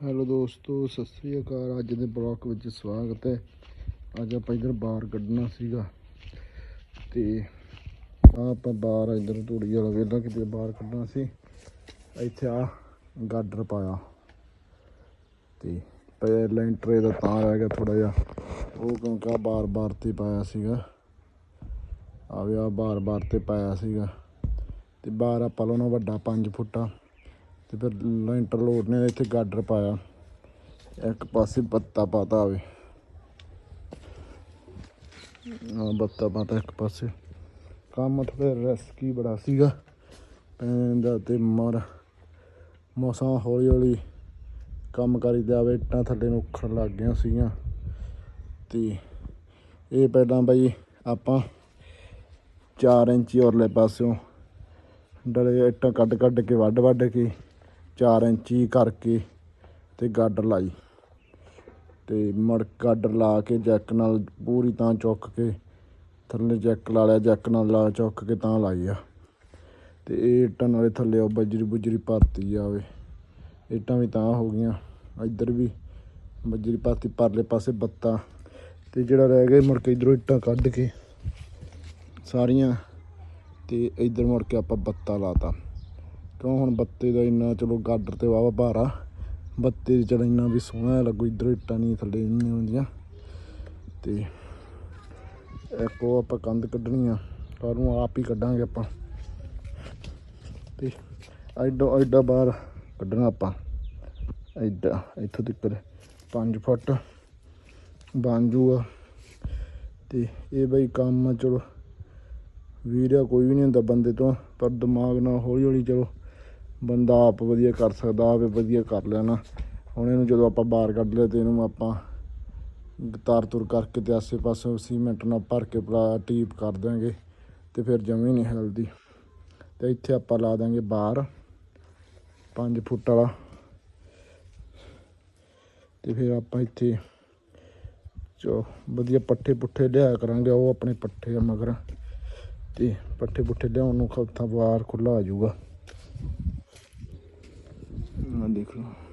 Hello ਦੋਸਤੋ, ਸਤਿ ਸ੍ਰੀ ਅਕਾਲ। ਅੱਜ ਦੇ ਬਲੌਗ ਵਿੱਚ ਸਵਾਗਤ ਹੈ। ਅੱਜ ਆਪਾਂ ਇਧਰ ਬਾਹਰ ਕੱਢਣਾ ਸੀਗਾ ਤੇ ਆਹ ਆਪਾਂ ਬਾਹਰ ਇਧਰ ਧੂੜੀ ਵਾਲਾ ਵੇਲਾ ਕਿਤੇ ਬਾਹਰ ਕੱਢਣਾ ਸੀ। ਇੱਥੇ ਆ ਗਾਡਰ ਪਾਇਆ। ਤੇ ਲੈਂਟਰੇ ਦਾ ਇਹਦਾ ਤਾਂ ਰਹਿ ਗਿਆ ਥੋੜਾ ਜਿਹਾ। ਉਹ ਕਿਉਂਕਿ ਬਾਰ-ਬਾਰ ਤੇ ਪਾਇਆ ਸੀਗਾ। ਆ ਵੀ ਆ ਬਾਰ-ਬਾਰ ਤੇ ਪਾਇਆ ਸੀਗਾ। ਤੇ ਬਾਹਰ ਆਪਾਂ ਲਾਉਣਾ ਵੱਡਾ 5 ਫੁੱਟਾ। ਤੇ ਫਿਰ ਲੈਂਟਰ ਲੋਡਨੇ ਇੱਥੇ ਗਾਡਰ ਪਾਇਆ। ਇੱਕ ਪਾਸੇ ਬੱਤਾ ਪਾਤਾ ਆਵੇ। ਆ ਬੱਤਾ ਪਾਤਾ ਇੱਕ ਪਾਸੇ। ਕੰਮ ਥੋੜਾ ਰਿਸਕੀ ਬੜਾ ਸੀਗਾ। ਪੈਂਦਾ ਤੇ ਮਰ। ਮੌਸਮ ਹੌਲੀ ਹੌਲੀ ਕੰਮ ਕਰੀ ਜਾਵੇ ਇੱਟਾਂ ਥੱਲੇ ਨੂੰ ਉੱਖਣ ਲੱਗ ਗਈਆਂ ਸੀਗੀਆਂ। ਤੇ ਇਹ ਪਹਿਲਾਂ ਬਈ ਆਪਾਂ 4 ਇੰਚੀ ਔਰਲੇ ਪਾਸਿਓਂ ਡਲੇ ਇੱਟਾਂ ਕੱਢ ਕੱਢ ਕੇ ਵੱਢ ਵੱਢ ਕੇ 4 ਇੰਚੀ ਕਰਕੇ ਤੇ ਗਾਡਰ ਲਾਈ। ਤੇ ਮੜ ਗਾਡਰ ਲਾ ਕੇ ਜੈਕ ਨਾਲ ਪੂਰੀ ਤਾਂ ਚੁੱਕ ਕੇ, ਥੱਲੇ ਜੈਕ ਲਾ ਲਿਆ, ਜੈਕ ਨਾਲ ਲਾ ਚੁੱਕ ਕੇ ਤਾਂ ਲਾਈ ਆ। ਤੇ ਇਹ ਇੱਟਾਂ ਨਾਲੇ ਥੱਲੇ ਉਹ ਬਜਰੀ ਬੁਜਰੀ ਭਰਤੀ ਜਾਵੇ। ਇੱਟਾਂ ਵੀ ਤਾਂ ਹੋ ਗਈਆਂ। ਇੱਧਰ ਵੀ ਬਜਰੀ ਭਰਤੀ ਪਰਲੇ ਪਾਸੇ ਬੱਤਾ। ਤੇ ਜਿਹੜਾ ਰਹਿ ਗਿਆ ਮੁੜ ਕੇ ਇਧਰੋਂ ਇੱਟਾਂ ਕੱਢ ਕੇ ਸਾਰੀਆਂ। ਤੇ ਇੱਧਰ ਮੁੜ ਕੇ ਆਪਾਂ ਬੱਤਾ ਲਾਤਾ। ਕਿਉਂ ਹੁਣ ਬੱਤੇ ਦਾ ਇੰਨਾ, ਚਲੋ ਗਾਡਰ ਤੇ ਵਾਵਾ ਭਾਰਾ। ਬੱਤੇ ਦੀ ਚੜਾ ਇੰਨਾ ਵੀ ਸੋਹਣਾ ਲੱਗੂ ਇੱਧਰ ਇੱਟਾਂ ਨਹੀਂ ਥੱਲੇ ਇੰਨੀਆਂ ਹੁੰਦੀਆਂ। ਤੇ ਇੱਕ ਉਹ ਆਪਾਂ ਕੰਧ ਕੱਢਣੀ ਆ, ਪਰ ਨੂੰ ਆਪ ਹੀ ਕੱਢਾਂਗੇ ਆਪਾਂ। ਤੇ ਐਡਾ ਐਡਾ ਬਾਹਰ ਕੱਢਣਾ ਆਪਾਂ। ਐਡਾ, ਇੱਥੋਂ ਤੱਕ 5 ਫੁੱਟ ਬਣ ਜੂਗਾ। ਤੇ ਇਹ ਬਈ ਕੰਮ ਆ, ਚਲੋ। ਵੀਰਿਆ ਕੋਈ ਵੀ ਨਹੀਂ ਹੁੰਦਾ ਬੰਦੇ ਤੋਂ, ਪਰ ਦਿਮਾਗ ਨਾਲ ਹੌਲੀ ਹੌਲੀ ਚਲੋ। ਬੰਦਾ ਆਪ ਵਧੀਆ ਕਰ ਸਕਦਾ, ਆਪੇ ਵਧੀਆ ਕਰ ਲੈਣਾ। ਹੁਣ ਇਹਨੂੰ ਜਦੋਂ ਆਪਾਂ ਬਾਹਰ ਕੱਢ ਲਿਆ ਤੇ ਇਹਨੂੰ ਆਪਾਂ ਤਾਰ ਤੁਰ ਕਰਕੇ ਤੇ ਆਸੇ ਪਾਸੇ ਸੀਮੈਂਟ ਨਾਲ ਭਰ ਕੇ ਪਲਾ ਟੀਪ ਕਰ ਦਾਂਗੇ ਤੇ ਫਿਰ ਜਮੀ ਨਹੀਂ ਹਿਲਦੀ। ਤੇ ਇੱਥੇ ਆਪਾਂ ਲਾ ਦਾਂਗੇ ਬਾਹਰ 5 ਫੁੱਟ ਵਾਲਾ। ਤੇ ਫਿਰ ਆਪਾਂ ਇੱਥੇ ਚੋ ਵਧੀਆ ਪੱਠੇ ਪੁੱਠੇ ਲਿਆ ਕਰਾਂਗੇ, ਉਹ ਆਪਣੇ ਪੱਠੇ ਆ ਮਗਰ। ਤੇ ਪੱਠੇ ਪੁੱਠੇ ਲਿਆਉਣ ਨੂੰ ਖਲਤਾ ਬਾਹਰ ਖੁੱਲਾ ਆ ਜਾਊਗਾ। ਆ ਦੇਖ ਲਓ।